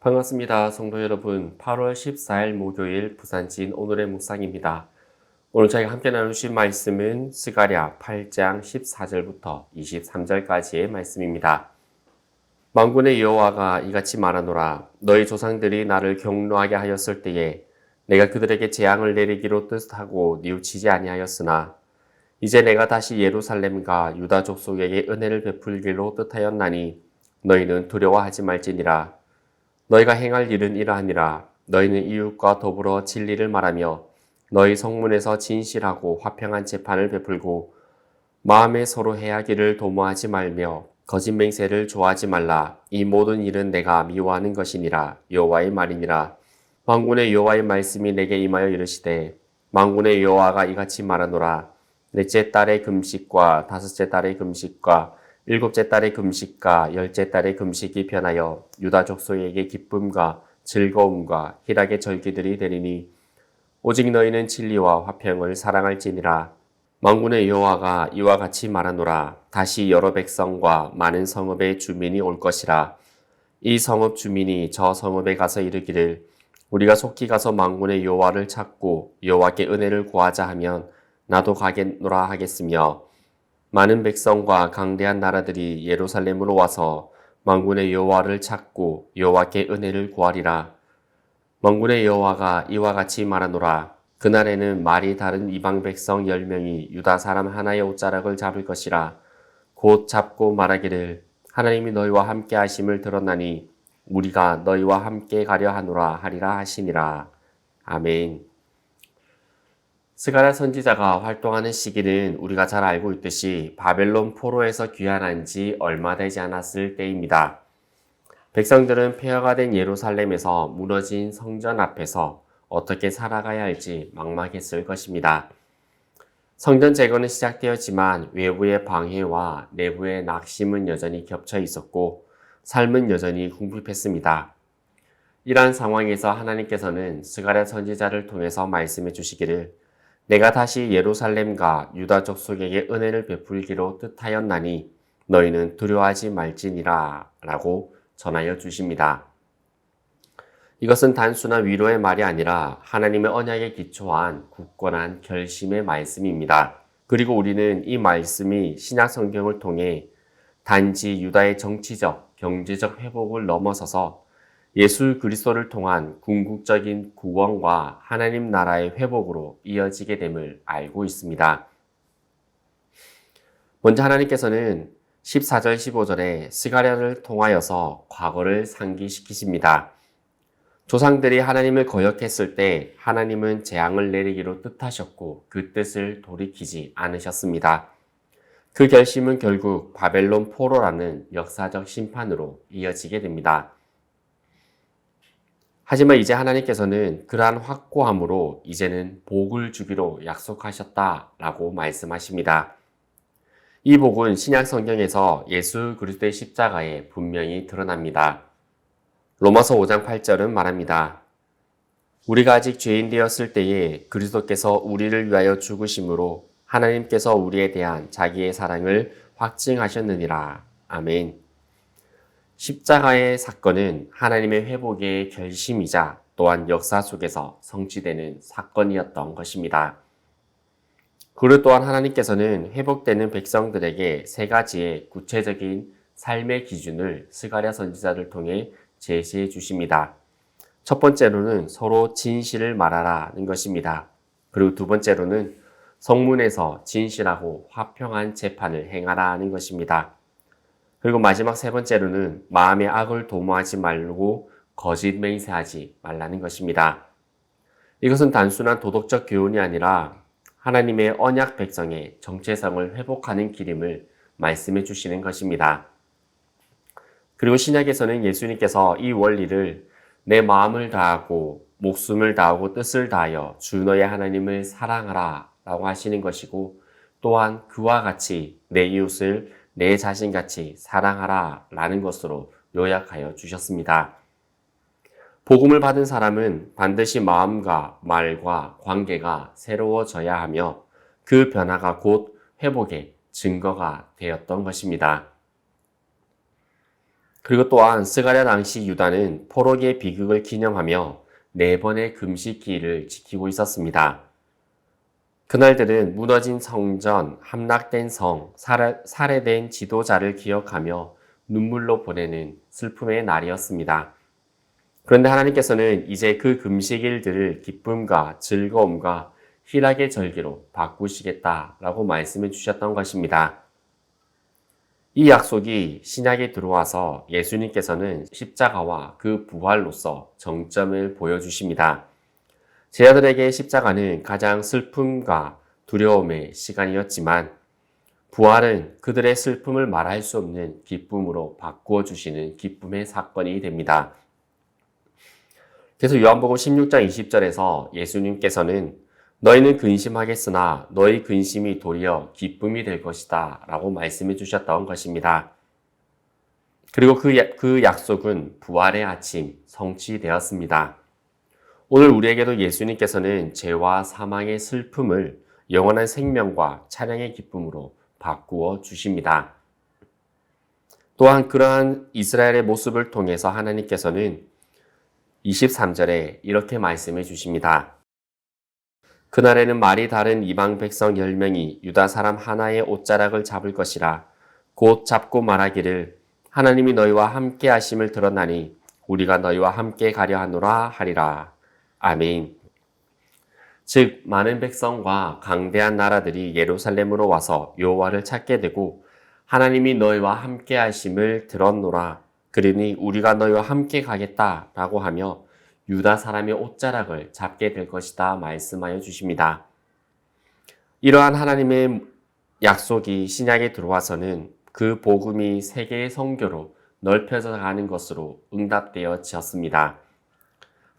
반갑습니다. 성도 여러분. 8월 14일 목요일 부산진 오늘의 묵상입니다. 오늘 저희가 함께 나누실 말씀은 스가랴 8장 14절부터 23절까지의 말씀입니다. 망군의 여호와가 이같이 말하노라 너희 조상들이 나를 경노하게 하였을 때에 내가 그들에게 재앙을 내리기로 뜻하고 뉘우치지 아니하였으나 이제 내가 다시 예루살렘과 유다 족속에게 은혜를 베풀기로 뜻하였나니 너희는 두려워하지 말지니라 너희가 행할 일은 이러하니라. 너희는 이웃과 더불어 진리를 말하며 너희 성문에서 진실하고 화평한 재판을 베풀고 마음에 서로 해하기를 도모하지 말며 거짓 맹세를 좋아하지 말라. 이 모든 일은 내가 미워하는 것이니라. 여호와의 말이니라. 왕군의 여호와의 말씀이 내게 임하여 이르시되 왕군의 여호와가 이같이 말하노라. 넷째 달의 금식과 다섯째 달의 금식과 일곱째 달의 금식과 열째 달의 금식이 변하여 유다 족속에게 기쁨과 즐거움과 희락의 절기들이 되리니 오직 너희는 진리와 화평을 사랑할지니라. 망군의 여호와가 이와 같이 말하노라. 다시 여러 백성과 많은 성읍의 주민이 올 것이라. 이 성읍 주민이 저 성읍에 가서 이르기를 우리가 속히 가서 망군의 여호와를 찾고 여호와께 은혜를 구하자 하면 나도 가겠노라 하겠으며 많은 백성과 강대한 나라들이 예루살렘으로 와서 망군의 여호와를 찾고 여호와께 은혜를 구하리라. 망군의 여호와가 이와 같이 말하노라. 그날에는 말이 다른 이방 백성 열 명이 유다 사람 하나의 옷자락을 잡을 것이라. 곧 잡고 말하기를 하나님이 너희와 함께 하심을 들었나니 우리가 너희와 함께 가려 하노라 하리라 하시니라. 아멘. 스가랴 선지자가 활동하는 시기는 우리가 잘 알고 있듯이 바벨론 포로에서 귀환한 지 얼마 되지 않았을 때입니다. 백성들은 폐허가 된 예루살렘에서 무너진 성전 앞에서 어떻게 살아가야 할지 막막했을 것입니다. 성전 재건은 시작되었지만 외부의 방해와 내부의 낙심은 여전히 겹쳐 있었고 삶은 여전히 궁핍했습니다. 이러한 상황에서 하나님께서는 스가랴 선지자를 통해서 말씀해 주시기를 내가 다시 예루살렘과 유다 족속에게 은혜를 베풀기로 뜻하였나니 너희는 두려워하지 말지니라 라고 전하여 주십니다. 이것은 단순한 위로의 말이 아니라 하나님의 언약에 기초한 굳건한 결심의 말씀입니다. 그리고 우리는 이 말씀이 신약 성경을 통해 단지 유다의 정치적, 경제적 회복을 넘어서서 예수 그리스도를 통한 궁극적인 구원과 하나님 나라의 회복으로 이어지게 됨을 알고 있습니다. 먼저 하나님께서는 14절 15절에 스가랴를 통하여서 과거를 상기시키십니다. 조상들이 하나님을 거역했을 때 하나님은 재앙을 내리기로 뜻하셨고 그 뜻을 돌이키지 않으셨습니다. 그 결심은 결국 바벨론 포로라는 역사적 심판으로 이어지게 됩니다. 하지만 이제 하나님께서는 그러한 확고함으로 이제는 복을 주기로 약속하셨다라고 말씀하십니다. 이 복은 신약 성경에서 예수 그리스도의 십자가에 분명히 드러납니다. 로마서 5장 8절은 말합니다. 우리가 아직 죄인 되었을 때에 그리스도께서 우리를 위하여 죽으심으로 하나님께서 우리에 대한 자기의 사랑을 확증하셨느니라. 아멘. 십자가의 사건은 하나님의 회복의 결심이자 또한 역사 속에서 성취되는 사건이었던 것입니다. 그리고 또한 하나님께서는 회복되는 백성들에게 세 가지의 구체적인 삶의 기준을 스가랴 선지자를 통해 제시해 주십니다. 첫 번째로는 서로 진실을 말하라는 것입니다. 그리고 두 번째로는 성문에서 진실하고 화평한 재판을 행하라는 것입니다. 그리고 마지막 세 번째로는 마음의 악을 도모하지 말고 거짓 맹세하지 말라는 것입니다. 이것은 단순한 도덕적 교훈이 아니라 하나님의 언약 백성의 정체성을 회복하는 길임을 말씀해 주시는 것입니다. 그리고 신약에서는 예수님께서 이 원리를 내 마음을 다하고 목숨을 다하고 뜻을 다하여 주 너의 하나님을 사랑하라 라고 하시는 것이고 또한 그와 같이 내 이웃을 내 자신같이 사랑하라 라는 것으로 요약하여 주셨습니다. 복음을 받은 사람은 반드시 마음과 말과 관계가 새로워져야 하며 그 변화가 곧 회복의 증거가 되었던 것입니다. 그리고 또한 스가랴 당시 유다는 포로기의 비극을 기념하며 네 번의 금식기를 지키고 있었습니다. 그날들은 무너진 성전, 함락된 성, 살해, 살해 된 지도자를 기억하며 눈물로 보내는 슬픔의 날이었습니다. 그런데 하나님께서는 이제 그 금식일들을 기쁨과 즐거움과 희락의 절기로 바꾸시겠다라고 말씀해 주셨던 것입니다. 이 약속이 신약에 들어와서 예수님께서는 십자가와 그 부활로서 정점을 보여주십니다. 제자들에게 십자가는 가장 슬픔과 두려움의 시간이었지만 부활은 그들의 슬픔을 말할 수 없는 기쁨으로 바꾸어 주시는 기쁨의 사건이 됩니다. 그래서 요한복음 16장 20절에서 예수님께서는 너희는 근심하겠으나 너희 근심이 도리어 기쁨이 될 것이다 라고 말씀해 주셨던 것입니다. 그리고 그, 그 약속은 부활의 아침 성취되었습니다. 오늘 우리에게도 예수님께서는 죄와 사망의 슬픔을 영원한 생명과 찬양의 기쁨으로 바꾸어 주십니다. 또한 그러한 이스라엘의 모습을 통해서 하나님께서는 23절에 이렇게 말씀해 주십니다. 그날에는 말이 다른 이방 백성 열 명이 유다 사람 하나의 옷자락을 잡을 것이라 곧 잡고 말하기를 하나님이 너희와 함께 하심을 들었나니 우리가 너희와 함께 가려 하노라 하리라. 아멘. 즉 많은 백성과 강대한 나라들이 예루살렘으로 와서 여호와를 찾게 되고 하나님이 너희와 함께 하심을 들었노라. 그러니 우리가 너희와 함께 가겠다라고 하며 유다 사람의 옷자락을 잡게 될 것이다 말씀하여 주십니다. 이러한 하나님의 약속이 신약에 들어와서는 그 복음이 세계의 성교로 넓혀져 가는 것으로 응답되어졌습니다.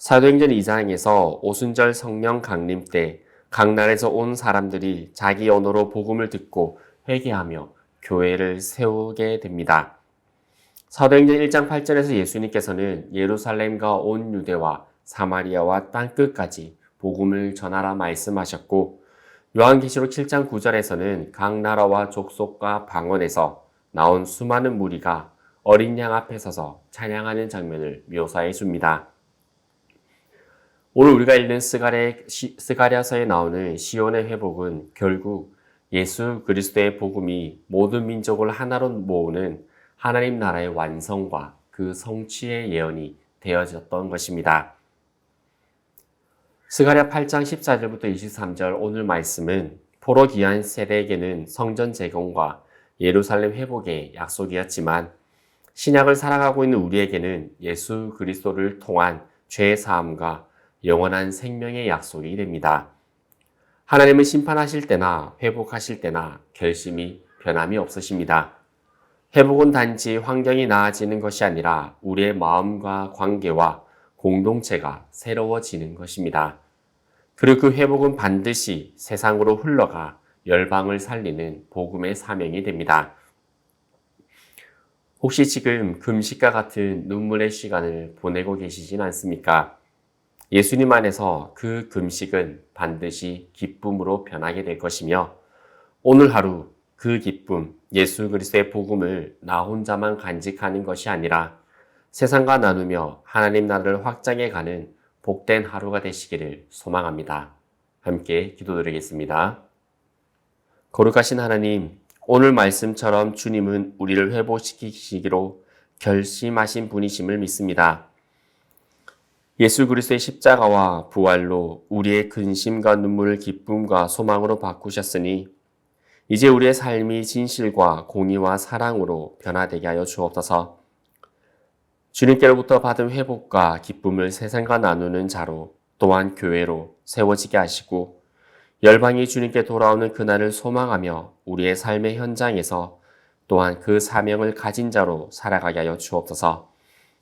사도행전 2장에서 오순절 성령 강림 때 각 나라에서 온 사람들이 자기 언어로 복음을 듣고 회개하며 교회를 세우게 됩니다. 사도행전 1장 8절에서 예수님께서는 예루살렘과 온 유대와 사마리아와 땅 끝까지 복음을 전하라 말씀하셨고 요한계시록 7장 9절에서는 각 나라와 족속과 방언에서 나온 수많은 무리가 어린 양 앞에 서서 찬양하는 장면을 묘사해 줍니다. 오늘 우리가 읽는 스가랴, 스가랴 서에 나오는 시온의 회복은 결국 예수 그리스도의 복음이 모든 민족을 하나로 모으는 하나님 나라의 완성과 그 성취의 예언이 되어졌던 것입니다. 스가랴 8장 14절부터 23절 오늘 말씀은 포로 귀한 세대에게는 성전 재건과 예루살렘 회복의 약속이었지만 신약을 살아가고 있는 우리에게는 예수 그리스도를 통한 죄 사함과 영원한 생명의 약속이 됩니다. 하나님은 심판하실 때나 회복하실 때나 결심이 변함이 없으십니다. 회복은 단지 환경이 나아지는 것이 아니라 우리의 마음과 관계와 공동체가 새로워지는 것입니다. 그리고 그 회복은 반드시 세상으로 흘러가 열방을 살리는 복음의 사명이 됩니다. 혹시 지금 금식과 같은 눈물의 시간을 보내고 계시진 않습니까? 예수님 안에서 그 금식은 반드시 기쁨으로 변하게 될 것이며 오늘 하루 그 기쁨, 예수 그리스도의 복음을 나 혼자만 간직하는 것이 아니라 세상과 나누며 하나님 나라를 확장해 가는 복된 하루가 되시기를 소망합니다. 함께 기도드리겠습니다. 거룩하신 하나님, 오늘 말씀처럼 주님은 우리를 회복시키시기로 결심하신 분이심을 믿습니다. 예수 그리스도의 십자가와 부활로 우리의 근심과 눈물을 기쁨과 소망으로 바꾸셨으니 이제 우리의 삶이 진실과 공의와 사랑으로 변화되게 하여 주옵소서. 주님께로부터 받은 회복과 기쁨을 세상과 나누는 자로 또한 교회로 세워지게 하시고 열방이 주님께 돌아오는 그날을 소망하며 우리의 삶의 현장에서 또한 그 사명을 가진 자로 살아가게 하여 주옵소서.